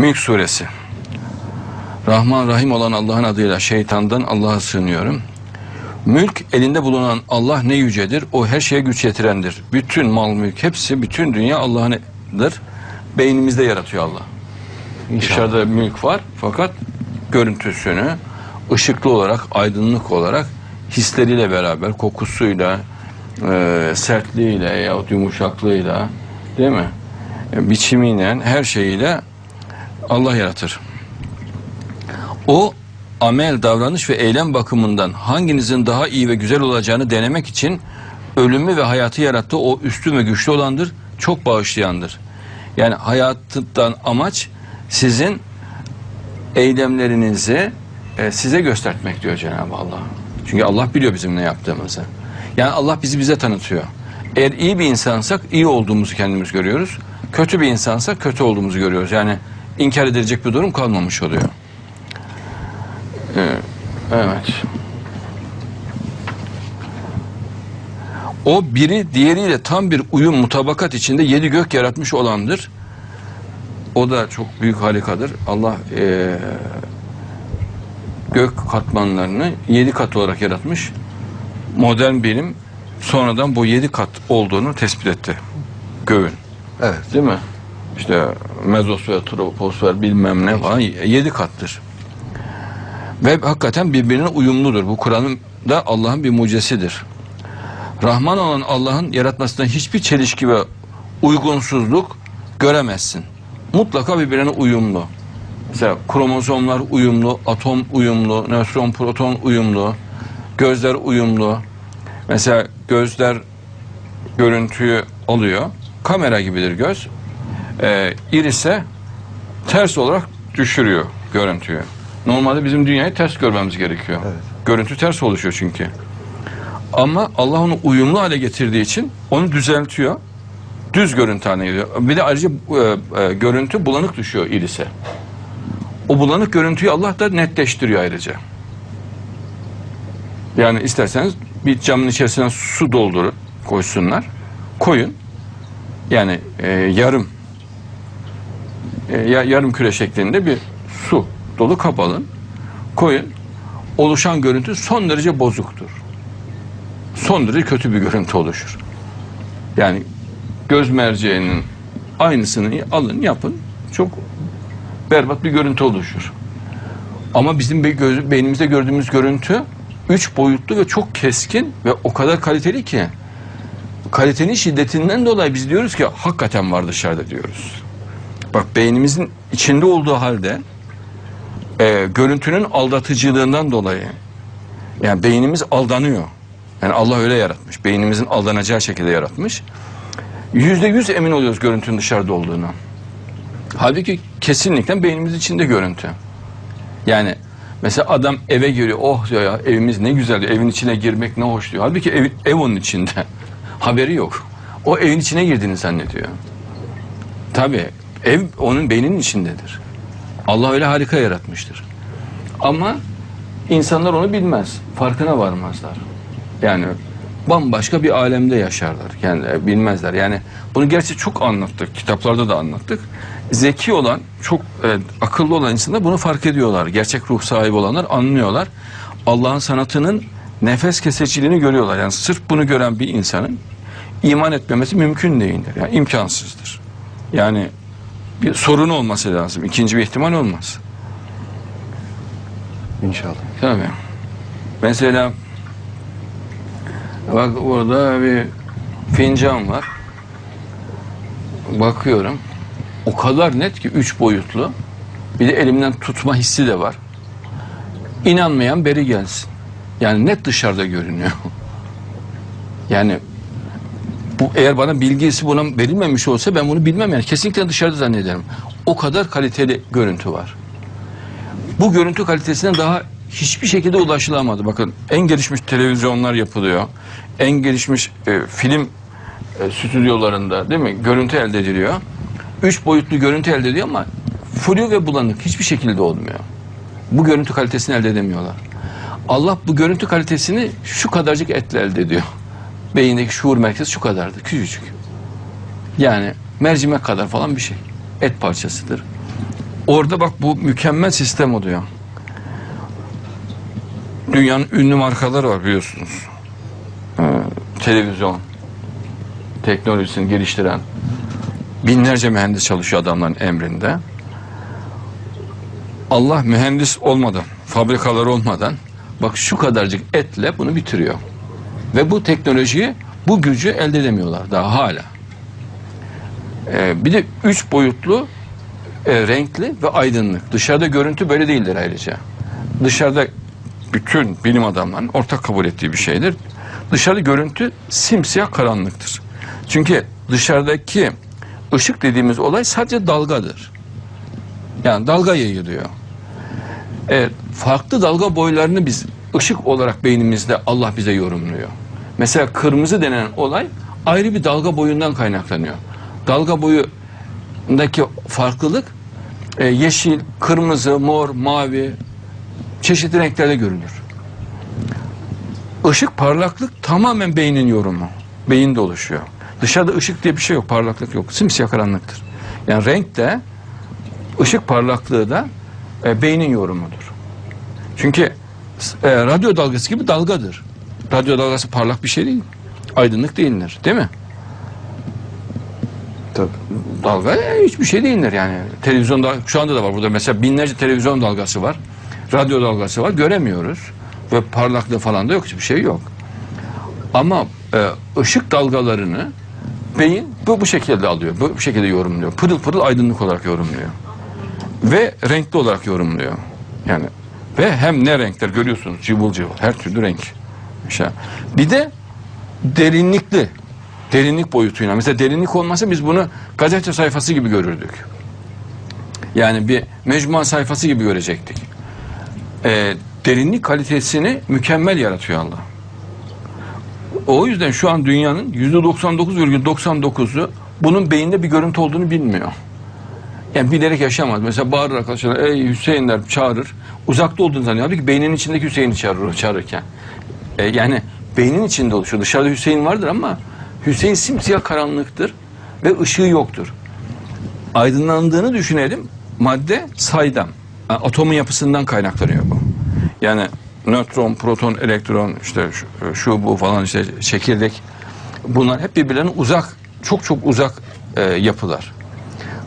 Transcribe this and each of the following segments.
Mülk suresi. Rahman Rahim olan Allah'ın adıyla şeytandan Allah'a sığınıyorum. Mülk elinde bulunan Allah ne yücedir. O her şeye güç yetirendir. Bütün mal mülk hepsi bütün dünya Allah'ındır. Beynimizde yaratıyor Allah. Dışarıda mülk var fakat görüntüsünü ışıklı olarak, aydınlık olarak hisleriyle beraber, kokusuyla, e, sertliğiyle yahut yumuşaklığıyla değil mi? E, biçimiyle, her şeyiyle Allah yaratır. O amel, davranış ve eylem bakımından hanginizin daha iyi ve güzel olacağını denemek için ölümü ve hayatı yarattığı o üstün ve güçlü olandır, çok bağışlayandır. Yani hayattan amaç sizin eylemlerinizi e, size göstermek diyor Cenab-ı Allah. Çünkü Allah biliyor bizim ne yaptığımızı. Yani Allah bizi bize tanıtıyor. Eğer iyi bir insansak iyi olduğumuzu kendimiz görüyoruz. Kötü bir insansak kötü olduğumuzu görüyoruz. Yani inkar edilecek bir durum kalmamış oluyor. Evet. O biri diğeriyle tam bir uyum mutabakat içinde yedi gök yaratmış olandır. O da çok büyük harikadır. Allah eee, gök katmanlarını yedi kat olarak yaratmış. Modern bilim sonradan bu yedi kat olduğunu tespit etti. Göğün. Evet. Değil mi? İşte mezosfer, troposfer bilmem ne falan yedi kattır. Ve hakikaten birbirine uyumludur. Bu Kur'an'ın da Allah'ın bir mucizesidir. Rahman olan Allah'ın yaratmasında hiçbir çelişki ve uygunsuzluk göremezsin. Mutlaka birbirine uyumlu. Mesela kromozomlar uyumlu, atom uyumlu, nötron, proton uyumlu, gözler uyumlu. Mesela gözler görüntüyü alıyor. Kamera gibidir göz. Ee, irise ters olarak düşürüyor görüntüyü. Normalde bizim dünyayı ters görmemiz gerekiyor. Evet. Görüntü ters oluşuyor çünkü. Ama Allah onu uyumlu hale getirdiği için onu düzeltiyor. Düz görüntü haline geliyor. Bir de ayrıca e, e, görüntü bulanık düşüyor irise. O bulanık görüntüyü Allah da netleştiriyor ayrıca. Yani isterseniz bir camın içerisine su doldurun, koysunlar. Koyun. Yani e, yarım e, ya- yarım küre şeklinde bir su dolu kap alın. Koyun. Oluşan görüntü son derece bozuktur. Son derece kötü bir görüntü oluşur. Yani göz merceğinin aynısını alın yapın. Çok berbat bir görüntü oluşur. Ama bizim göz- beynimizde gördüğümüz görüntü üç boyutlu ve çok keskin ve o kadar kaliteli ki kalitenin şiddetinden dolayı biz diyoruz ki hakikaten var dışarıda diyoruz. Bak beynimizin içinde olduğu halde e, görüntünün aldatıcılığından dolayı yani beynimiz aldanıyor. Yani Allah öyle yaratmış. Beynimizin aldanacağı şekilde yaratmış. Yüzde yüz emin oluyoruz görüntünün dışarıda olduğunu. Halbuki kesinlikle beynimiz içinde görüntü. Yani mesela adam eve giriyor. Oh diyor ya evimiz ne güzel diyor. Evin içine girmek ne hoş diyor. Halbuki ev, ev onun içinde. Haberi yok. O evin içine girdiğini zannediyor. Tabii ev onun beyninin içindedir. Allah öyle harika yaratmıştır. Ama insanlar onu bilmez. Farkına varmazlar. Yani bambaşka bir alemde yaşarlar. Yani bilmezler. Yani bunu gerçi çok anlattık. Kitaplarda da anlattık. Zeki olan, çok e, akıllı olan insanlar bunu fark ediyorlar. Gerçek ruh sahibi olanlar anlıyorlar. Allah'ın sanatının nefes kesiciliğini görüyorlar. Yani sırf bunu gören bir insanın iman etmemesi mümkün değildir. Yani imkansızdır. Yani bir sorun olması lazım. İkinci bir ihtimal olmaz. İnşallah. Tabii. Mesela bak orada bir fincan var. Bakıyorum. O kadar net ki üç boyutlu. Bir de elimden tutma hissi de var. İnanmayan beri gelsin. Yani net dışarıda görünüyor. Yani bu eğer bana bilgisi buna verilmemiş olsa ben bunu bilmem yani kesinlikle dışarıda zannederim. O kadar kaliteli görüntü var. Bu görüntü kalitesine daha hiçbir şekilde ulaşılamadı. Bakın en gelişmiş televizyonlar yapılıyor. En gelişmiş e, film e, stüdyolarında değil mi? Görüntü elde ediliyor. Üç boyutlu görüntü elde ediyor ama flu ve bulanık hiçbir şekilde olmuyor. Bu görüntü kalitesini elde edemiyorlar. Allah bu görüntü kalitesini şu kadarcık etle elde ediyor. Beyindeki şuur merkezi şu kadardı, küçücük. Yani mercimek kadar falan bir şey. Et parçasıdır. Orada bak bu mükemmel sistem oluyor. Dünyanın ünlü markaları var biliyorsunuz. Ee, televizyon teknolojisini geliştiren binlerce mühendis çalışıyor adamların emrinde. Allah mühendis olmadan, fabrikalar olmadan bak şu kadarcık etle bunu bitiriyor. Ve bu teknolojiyi, bu gücü elde edemiyorlar daha hala. Ee, bir de üç boyutlu, e, renkli ve aydınlık. Dışarıda görüntü böyle değildir ayrıca. Dışarıda bütün bilim adamlarının ortak kabul ettiği bir şeydir. Dışarıda görüntü simsiyah karanlıktır. Çünkü dışarıdaki ışık dediğimiz olay sadece dalgadır. Yani dalga yayılıyor. Evet, farklı dalga boylarını biz ışık olarak beynimizde Allah bize yorumluyor. Mesela kırmızı denen olay ayrı bir dalga boyundan kaynaklanıyor. Dalga boyundaki farklılık e, yeşil, kırmızı, mor, mavi çeşitli renklerde görülür. Işık parlaklık tamamen beynin yorumu. Beyinde oluşuyor. Dışarıda ışık diye bir şey yok, parlaklık yok. Simsiyah karanlıktır. Yani renk de ışık parlaklığı da e, beynin yorumudur. Çünkü e, radyo dalgası gibi dalgadır. Radyo dalgası parlak bir şey değil. Aydınlık değildir. Değil mi? Tabii. Dalga e, hiçbir şey değildir yani. Televizyonda şu anda da var burada mesela binlerce televizyon dalgası var. Radyo dalgası var. Göremiyoruz. Ve parlaklığı falan da yok. Hiçbir şey yok. Ama e, ışık dalgalarını beyin bu, bu şekilde alıyor. Bu, bu şekilde yorumluyor. Pırıl pırıl aydınlık olarak yorumluyor. Ve renkli olarak yorumluyor. Yani ve hem ne renkler görüyorsunuz cıvıl cıvıl her türlü renk. Bir de derinlikli derinlik boyutuyla. Mesela derinlik olmasa biz bunu gazete sayfası gibi görürdük. Yani bir mecmua sayfası gibi görecektik. Ee, derinlik kalitesini mükemmel yaratıyor Allah. O yüzden şu an dünyanın %99,99'u bunun beyinde bir görüntü olduğunu bilmiyor. Yani bilerek yaşamaz. Mesela bağırır arkadaşlar, ey Hüseyinler çağırır. Uzakta olduğunu zannediyor. Halbuki beyninin içindeki Hüseyin'i çağırır çağırırken. Ee, yani beynin içinde oluşuyor. Dışarıda Hüseyin vardır ama Hüseyin simsiyah karanlıktır ve ışığı yoktur. Aydınlandığını düşünelim. Madde saydam. Yani atomun yapısından kaynaklanıyor bu. Yani nötron, proton, elektron, işte şu, şu bu falan işte çekirdek. Bunlar hep birbirlerine uzak, çok çok uzak e, yapılar.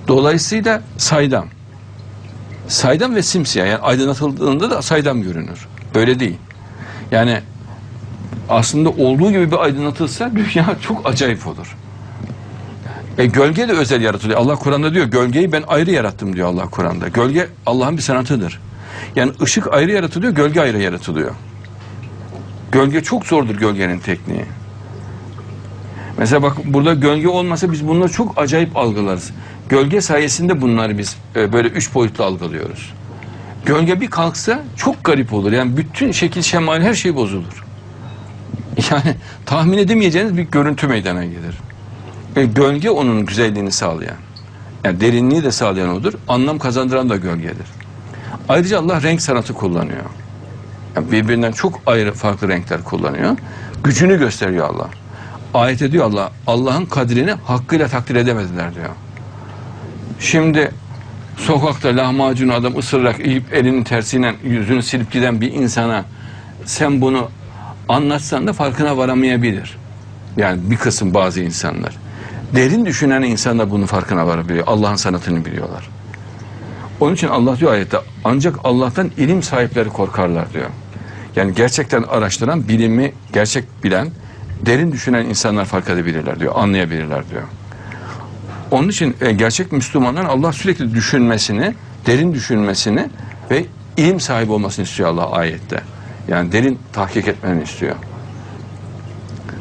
Dolayısıyla saydam. Saydam ve simsiyah. Yani aydınlatıldığında da saydam görünür. Böyle değil. Yani aslında olduğu gibi bir aydınlatılsa dünya çok acayip olur. E, gölge de özel yaratılıyor. Allah Kur'an'da diyor gölgeyi ben ayrı yarattım diyor Allah Kur'an'da. Gölge Allah'ın bir sanatıdır. Yani ışık ayrı yaratılıyor, gölge ayrı yaratılıyor. Gölge çok zordur gölgenin tekniği. Mesela bak burada gölge olmasa biz bunları çok acayip algılarız. Gölge sayesinde bunları biz e, böyle üç boyutlu algılıyoruz. Gölge bir kalksa çok garip olur. Yani bütün şekil şemal her şey bozulur. Yani tahmin edemeyeceğiniz bir görüntü meydana gelir. E, gölge onun güzelliğini sağlayan. Yani derinliği de sağlayan odur. Anlam kazandıran da gölgedir. Ayrıca Allah renk sanatı kullanıyor. Yani birbirinden çok ayrı farklı renkler kullanıyor. Gücünü gösteriyor Allah. Ayet ediyor Allah. Allah'ın kadrini hakkıyla takdir edemediler diyor. Şimdi sokakta lahmacun adam ısırarak yiyip elinin tersiyle yüzünü silip giden bir insana sen bunu anlatsan da farkına varamayabilir. Yani bir kısım bazı insanlar. Derin düşünen insanlar bunun farkına varabiliyor. Allah'ın sanatını biliyorlar. Onun için Allah diyor ayette ancak Allah'tan ilim sahipleri korkarlar diyor. Yani gerçekten araştıran, bilimi gerçek bilen, derin düşünen insanlar fark edebilirler diyor, anlayabilirler diyor. Onun için e, gerçek Müslümanların Allah sürekli düşünmesini, derin düşünmesini ve ilim sahibi olmasını istiyor Allah ayette. Yani derin tahkik etmeni istiyor.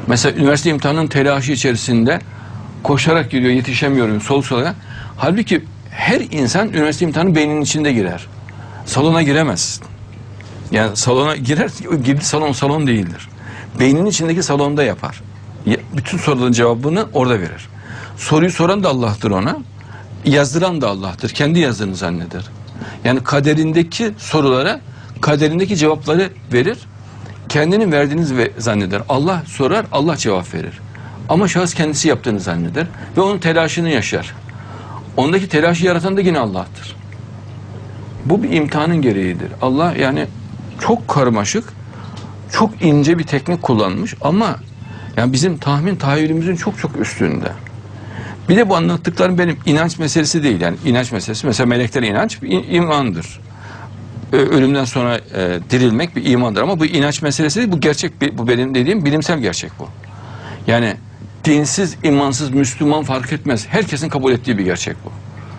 Mesela üniversite imtihanının telaşı içerisinde koşarak gidiyor, yetişemiyorum sol sola. Halbuki her insan üniversite imtihanı beyninin içinde girer. Salona giremez. Yani salona girer, girdi salon salon değildir. Beynin içindeki salonda yapar. Ya- Bütün soruların cevabını orada verir. Soruyu soran da Allah'tır ona. Yazdıran da Allah'tır. Kendi yazdığını zanneder. Yani kaderindeki sorulara kaderindeki cevapları verir. Kendinin verdiğiniz ve zanneder. Allah sorar, Allah cevap verir. Ama şahıs kendisi yaptığını zanneder ve onun telaşını yaşar. Ondaki telaşı yaratan da yine Allah'tır. Bu bir imtihanın gereğidir. Allah yani çok karmaşık, çok ince bir teknik kullanmış ama yani bizim tahmin tahayyülümüzün çok çok üstünde. Bir de bu anlattıklarım benim inanç meselesi değil. Yani inanç meselesi mesela meleklere inanç bir imandır. Ölümden sonra e, dirilmek bir imandır ama bu inanç meselesi değil. Bu gerçek bu benim dediğim bilimsel gerçek bu. Yani dinsiz, imansız, Müslüman fark etmez. Herkesin kabul ettiği bir gerçek bu.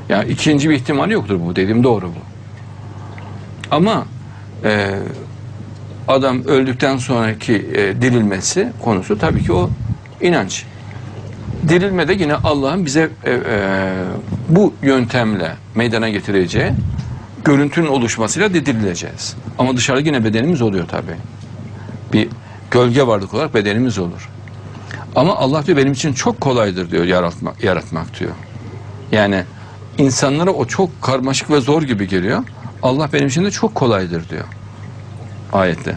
Yani ikinci bir ihtimali yoktur bu dediğim doğru bu. Ama e, adam öldükten sonraki e, dirilmesi konusu tabii ki o inanç. Dirilmede yine Allah'ın bize e, e, bu yöntemle meydana getireceği görüntünün oluşmasıyla dirileceğiz. Ama dışarıda yine bedenimiz oluyor tabii. Bir gölge varlık olarak bedenimiz olur. Ama Allah diyor benim için çok kolaydır diyor yaratmak, yaratmak diyor. Yani insanlara o çok karmaşık ve zor gibi geliyor. Allah benim için de çok kolaydır diyor ayette.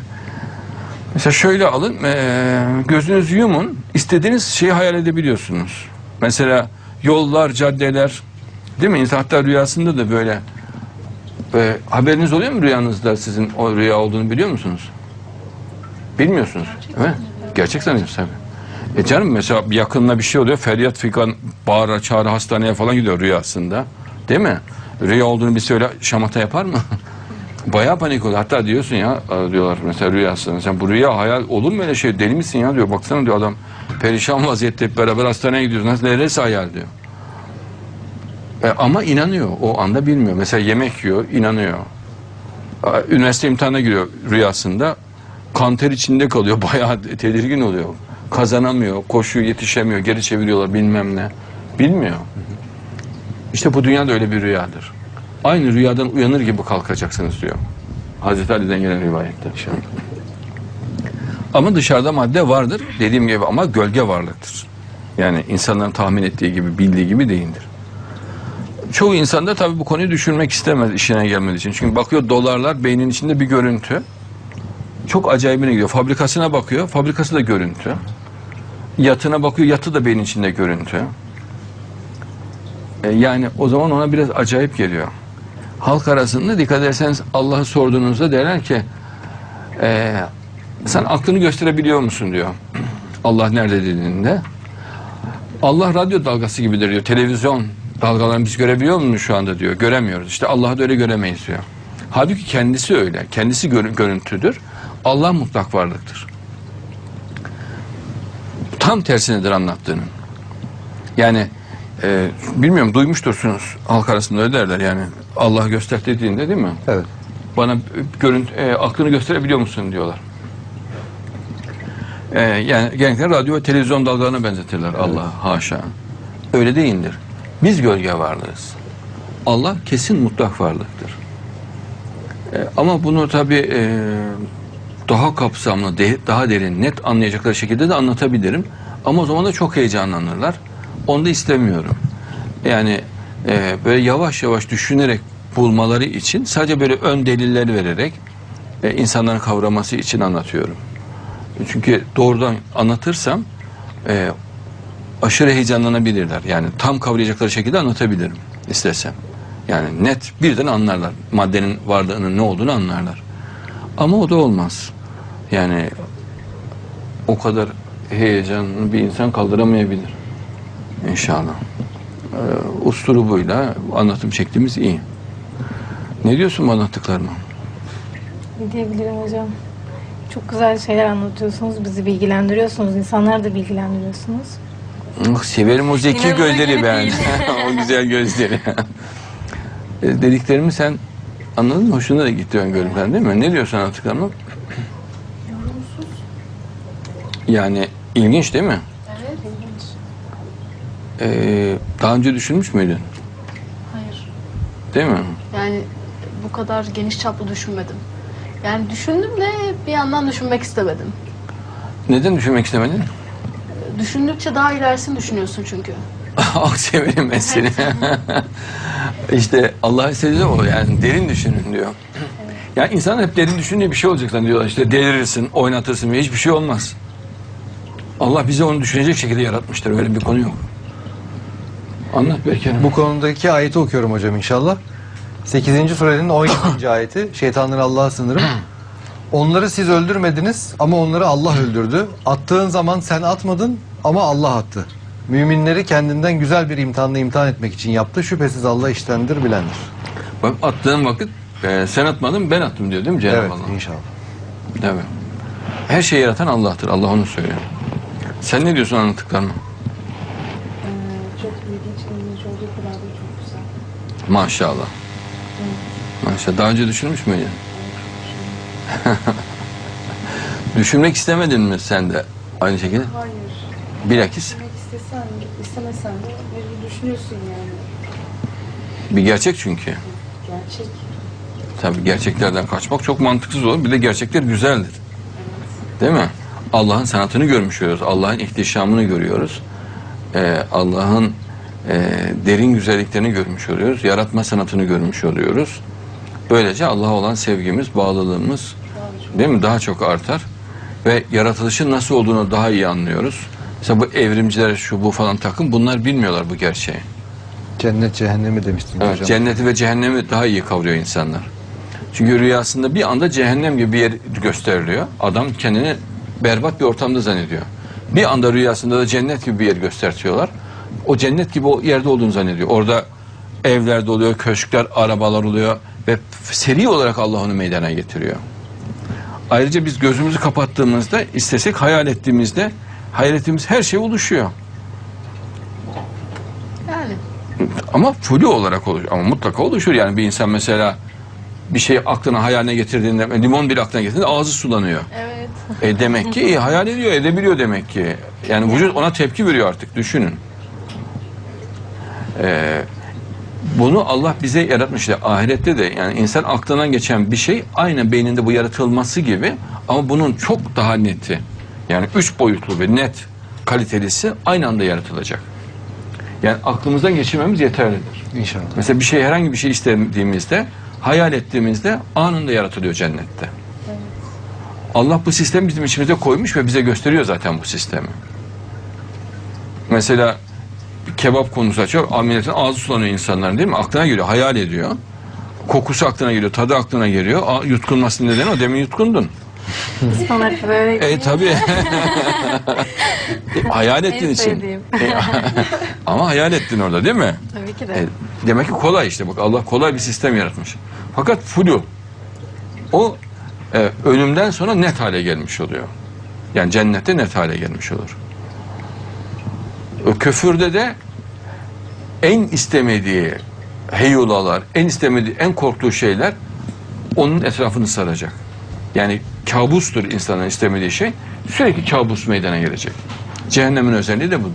Mesela şöyle alın, eee, gözünüzü yumun, istediğiniz şeyi hayal edebiliyorsunuz. Mesela yollar, caddeler, değil mi? İnsan hatta rüyasında da böyle e, haberiniz oluyor mu rüyanızda sizin o rüya olduğunu biliyor musunuz? Bilmiyorsunuz. Değil mi? Gerçek sanıyorsunuz tabii. E canım mesela yakınına bir şey oluyor, feryat figan, bağıra çağıra hastaneye falan gidiyor rüyasında. Değil mi? Rüya olduğunu bir söyle şamata yapar mı? Bayağı panik oluyor. Hatta diyorsun ya e, diyorlar mesela rüyasında. Sen bu rüya hayal olur mu öyle şey? Deli misin ya diyor. Baksana diyor adam perişan vaziyette hep beraber hastaneye gidiyoruz. Nasıl neresi hayal diyor. E, ama inanıyor. O anda bilmiyor. Mesela yemek yiyor, inanıyor. Üniversite imtihanına giriyor rüyasında. Kanter içinde kalıyor. Bayağı tedirgin oluyor. Kazanamıyor, koşuyor, yetişemiyor, geri çeviriyorlar bilmem ne. Bilmiyor. İşte bu dünyada öyle bir rüyadır. Aynı rüyadan uyanır gibi kalkacaksınız diyor. Hazreti Ali'den gelen rivayette. Ama dışarıda madde vardır. Dediğim gibi ama gölge varlıktır. Yani insanların tahmin ettiği gibi, bildiği gibi değildir. Çoğu insan da tabii bu konuyu düşünmek istemez işine gelmediği için. Çünkü bakıyor dolarlar beynin içinde bir görüntü. Çok acayibine gidiyor. Fabrikasına bakıyor, fabrikası da görüntü. Yatına bakıyor, yatı da beynin içinde görüntü. E, yani o zaman ona biraz acayip geliyor. Halk arasında dikkat ederseniz Allah'ı sorduğunuzda derler ki e, sen aklını gösterebiliyor musun diyor. Allah nerede dediğinde. Allah radyo dalgası gibidir diyor. Televizyon dalgalarını biz görebiliyor muyuz şu anda diyor. Göremiyoruz. İşte Allah'ı da öyle göremeyiz diyor. Halbuki kendisi öyle. Kendisi gör- görüntüdür. Allah mutlak varlıktır. Tam tersinedir anlattığının. Yani e, bilmiyorum duymuştursunuz halk arasında öyle derler yani. Allah göster dediğinde değil mi? Evet. Bana görüntü, e, aklını gösterebiliyor musun diyorlar. E, yani genellikle radyo ve televizyon dalgalarına benzetirler Allah haşa. Öyle değildir. Biz gölge varlığız. Allah kesin mutlak varlıktır. E, ama bunu tabii e, daha kapsamlı, de- daha derin, net anlayacakları şekilde de anlatabilirim. Ama o zaman da çok heyecanlanırlar. Onu da istemiyorum. Yani e, böyle yavaş yavaş düşünerek bulmaları için sadece böyle ön deliller vererek e, insanların kavraması için anlatıyorum. Çünkü doğrudan anlatırsam e, aşırı heyecanlanabilirler. Yani tam kavrayacakları şekilde anlatabilirim istesem. Yani net birden anlarlar. Maddenin varlığının ne olduğunu anlarlar. Ama o da olmaz. Yani o kadar heyecanlı bir insan kaldıramayabilir. İnşallah. Ee, usturubuyla anlatım şeklimiz iyi. Ne diyorsun bu anlattıklarıma? Ne diyebilirim hocam? Çok güzel şeyler anlatıyorsunuz, bizi bilgilendiriyorsunuz, insanları da bilgilendiriyorsunuz. Oh, severim o zeki İnanılır gözleri gibi ben. değil. o güzel gözleri. E, Dediklerimi sen anladın mı? Hoşuna da gitti öngörümden değil mi? Ne diyorsun anlattıklarıma? Yani ilginç değil mi? Evet. Ee, daha önce düşünmüş müydün? Hayır. Değil mi? Yani bu kadar geniş çaplı düşünmedim. Yani düşündüm de bir yandan düşünmek istemedim. Neden düşünmek istemedin? Düşündükçe daha ilerisini düşünüyorsun çünkü. Ah severim ben seni. işte Allah istediği o yani derin düşünün diyor. Yani insan hep derin düşündüğü bir şey olacak diyorlar. İşte delirirsin, oynatırsın ve hiçbir şey olmaz. Allah bizi onu düşünecek şekilde yaratmıştır. Öyle bir konu yok. Anlat Berker. Bu konudaki ayeti okuyorum hocam inşallah. 8. surenin 17. ayeti şeytanları Allah'a sınırım. Onları siz öldürmediniz ama onları Allah öldürdü. Attığın zaman sen atmadın ama Allah attı. Müminleri kendinden güzel bir imtihanla imtihan etmek için yaptı. Şüphesiz Allah iştendir bilendir. Bak attığın vakit e, sen atmadın ben attım diyor değil mi Cenab-ı Evet Allah? inşallah. Tabii. Her şeyi yaratan Allah'tır. Allah onu söylüyor. Sen ne diyorsun anlattıklarıma? Maşallah. Maşallah. Daha önce düşünmüş müydün? Düşünmek istemedin mi sen de aynı şekilde? Hayır, Bilakis demek istesen, istemesen de bir düşünüyorsun yani. bir gerçek çünkü. Gerçek. Tabii gerçeklerden kaçmak çok mantıksız olur. Bir de gerçekler güzeldir. Değil mi? Allah'ın sanatını görmüş oluyoruz. Allah'ın ihtişamını görüyoruz. Ee, Allah'ın e, derin güzelliklerini görmüş oluyoruz. Yaratma sanatını görmüş oluyoruz. Böylece Allah'a olan sevgimiz, bağlılığımız değil mi? Daha çok artar. Ve yaratılışın nasıl olduğunu daha iyi anlıyoruz. Mesela bu evrimciler şu bu falan takım bunlar bilmiyorlar bu gerçeği. Cennet cehennemi demiştin Evet, hocam. cenneti ve cehennemi daha iyi kavruyor insanlar. Çünkü rüyasında bir anda cehennem gibi bir yer gösteriliyor. Adam kendini berbat bir ortamda zannediyor. Bir anda rüyasında da cennet gibi bir yer göstertiyorlar. O cennet gibi o yerde olduğunu zannediyor. Orada evler oluyor, köşkler, arabalar oluyor ve seri olarak Allah onu meydana getiriyor. Ayrıca biz gözümüzü kapattığımızda, istesek hayal ettiğimizde hayal ettiğimiz her şey oluşuyor. Yani Ama flu olarak olur. Ama mutlaka oluşur. Yani bir insan mesela bir şey aklına hayaline getirdiğinde, limon bir aklına getirdiğinde ağzı sulanıyor. evet. E demek ki hayal ediyor, edebiliyor demek ki. Yani vücut ona tepki veriyor artık, düşünün. Ee, bunu Allah bize yaratmış. Ahirette de yani insan aklına geçen bir şey aynı beyninde bu yaratılması gibi ama bunun çok daha neti. Yani üç boyutlu ve net kalitelisi aynı anda yaratılacak. Yani aklımızdan geçirmemiz yeterlidir. İnşallah. Mesela bir şey herhangi bir şey istediğimizde, hayal ettiğimizde anında yaratılıyor cennette. Allah bu sistemi bizim içimize koymuş ve bize gösteriyor zaten bu sistemi. Mesela kebap konusu açıyor, milletin ağzı sulanıyor insanların değil mi? Aklına geliyor, hayal ediyor. Kokusu aklına geliyor, tadı aklına geliyor. Aa, yutkunmasının nedeni o, demin yutkundun. Sana böyle E tabii. hayal ettiğin en için. sevdiğim. E, Ama hayal ettin orada değil mi? Tabii ki de. E, demek ki kolay işte bak Allah kolay bir sistem yaratmış. Fakat flu o e, ölümden sonra net hale gelmiş oluyor. Yani cennette net hale gelmiş olur. O küfürde de en istemediği heyulalar, en istemediği, en korktuğu şeyler onun etrafını saracak. Yani kabustur insanın istemediği şey. Sürekli kabus meydana gelecek. Cehennemin özelliği de budur.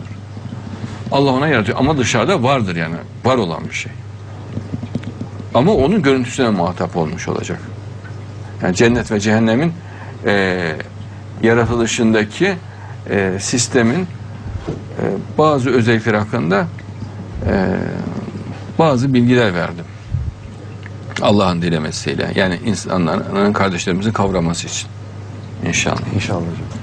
Allah ona yaratıyor ama dışarıda vardır yani var olan bir şey. Ama onun görüntüsüne muhatap olmuş olacak. Yani cennet ve cehennemin eee, yaratılışındaki eee, sistemin eee, bazı özellikleri hakkında bazı bilgiler verdim. Allah'ın dilemesiyle yani insanların kardeşlerimizin kavraması için. İnşallah. İnşallah hocam.